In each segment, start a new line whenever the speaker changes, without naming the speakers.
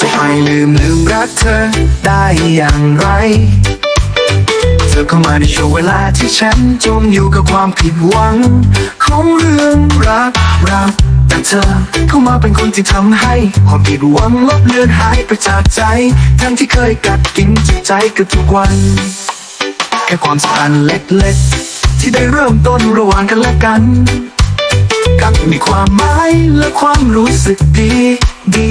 จะไปลืมลืมรักเธอได้อย่างไร เธอเข้ามาในช่วงเวลาที่ฉันจมอยู่กับความผิดหวัง ของเรื่องรักรักแต่เธอเข้ามาเป็นคนที่ทำให้ความผิดหวังลบเลือนหายไปจากใจ ทั้งที่เคยกัดกินจิตใจกับทุกวัน แค่ความสัมพันธ์เล็กๆ ที่ได้เริ่มต้นระหว่างกันและกันกับมีความหมายและความรู้สึกดีดี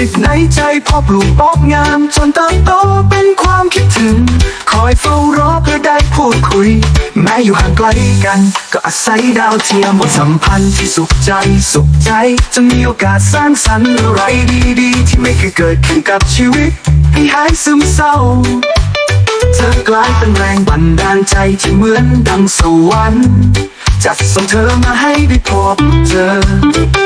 ลิตในใจพอปลูกปอกงามจนเติบโตเป็นความคิดถึง คอยเฝ้ารอเพื่อได้พูดคุย แม้อยู่ห่างไกลกัน ก็อาศัยดาวเทียมบนสัมพันธ์ที่สุขใจสุขใจจะมีโอกาสสร้างสรรค์อะไรดีๆ ที่ไม่เคยเกิดขึ้นกับชีวิตให้หายซึมเศร้าเธอกลายเป็นแรงบันดาลใจที่เหมือนดังสวรรค์จัดส่งเธอมาให้ได้พบเจอ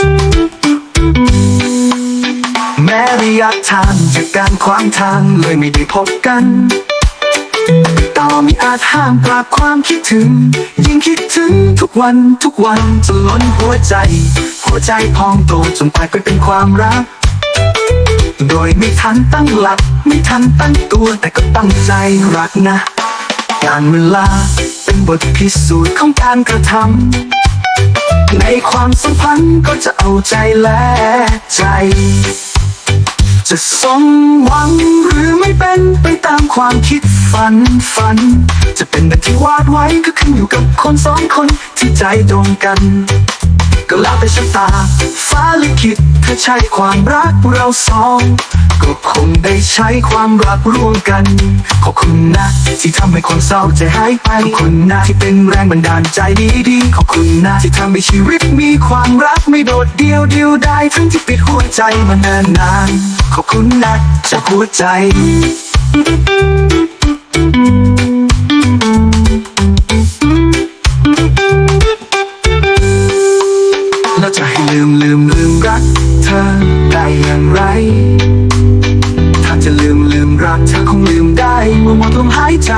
ระยะทางจากการขวางทางเลยไม่ได้พบกันต่อไม่อาจห้ามปราบความคิดถึง ยิ่งคิดถึงทุกวันทุกวันจนล้นหัวใจ หัวใจพองโตจนกลายไปเป็นความรัก โดยไม่ทันตั้งหลัก ไม่ทันตั้งตัวแต่ก็ตั้งใจรักนะ การเวลาเป็นบทพิสูจน์ของการกระทำในความสัมพันธ์ก็จะเอาใจและใจ จะสมหวังหรือไม่เป็นไปตามความคิดฝันฝัน จะเป็นแบบที่วาดไว้ก็ขึ้นอยู่กับคนสองคนที่ใจตรงกัน ก็แล้วแต่ชะตาฟ้าลิขิต ถ้าใช่ความรักเราสองก็คงได้ใช้ความรักร่วมกัน ขอบคุณนะ ที่ทำให้คนเศร้าใจหายไปขอบคุณนะที่เป็นแรงบันดาลใจดีๆขอบคุณนะที่ทำให้ชีวิตมีความรักไม่โดดเดี่ยวเดียวดายทั้งที่ปิดหัวใจมานานนานๆขอบคุณนะจากหัวใจแล้วจะให้ลืมลืมลืมรัก เธอได้อย่างไร ถ้าจะลืมลืมรักเธอคงลืมได้เมื่อหมดลมหายใจ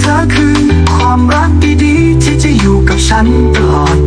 เธอคือความรักดีๆ ที่จะอยู่กับฉันตลอด